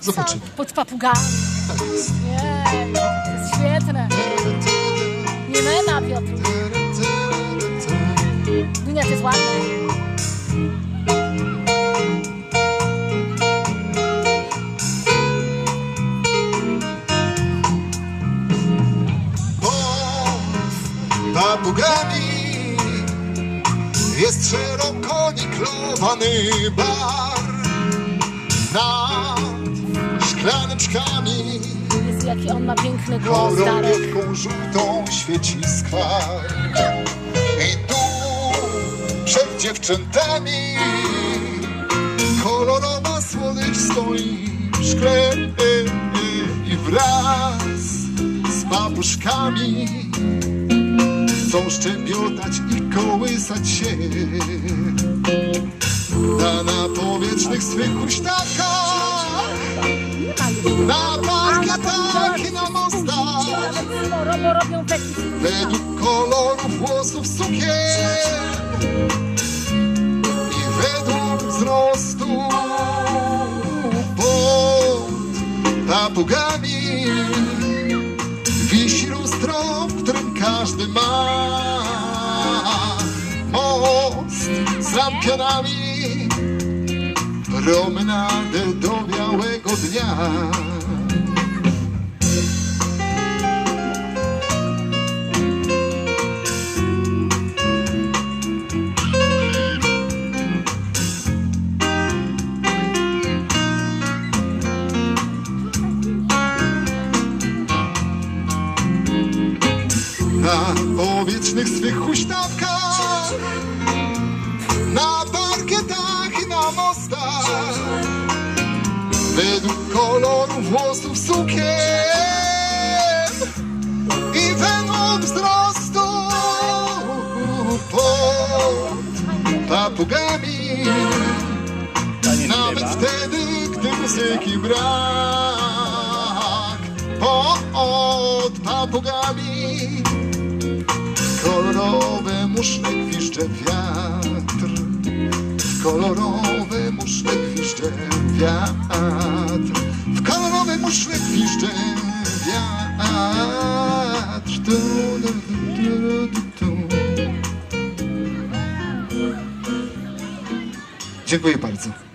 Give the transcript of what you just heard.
Zobaczymy. Pod papugami. Jest. Nie, to jest świetne. Nie mena, Piotr. Dunia, to jest ładne. Pod papugami jest szeroko niklowany bar nad szklaneczkami. Jezu, jaki on ma piękny głos, Darek. żółtą świeci skwar i tu przed dziewczętami. Kolorowa słodycz stoi w szkle i wraz z babuszkami. Chcą szczebiotać i kołysać się. Na, powietrznych swych huśtawkach na parkietach i na mostach. Według kolorów włosów sukien i według wzrostu pod papugami wisi lustro, w którym każdy ma most z lampionami promenadę do białego dnia. Na powietrznych swych huśtawkach, na parkietach według koloru włosów sukien i według wzrostu pod papugami. Nawet wtedy, gdy muzyki brak Pod papugami Kolorowe muszle gwizdże wiatr kolorowe muszle gwizdże wiatr W kolorowe muszle gwizdże wiatr tu, tu, tu, tu. Dziękuję bardzo.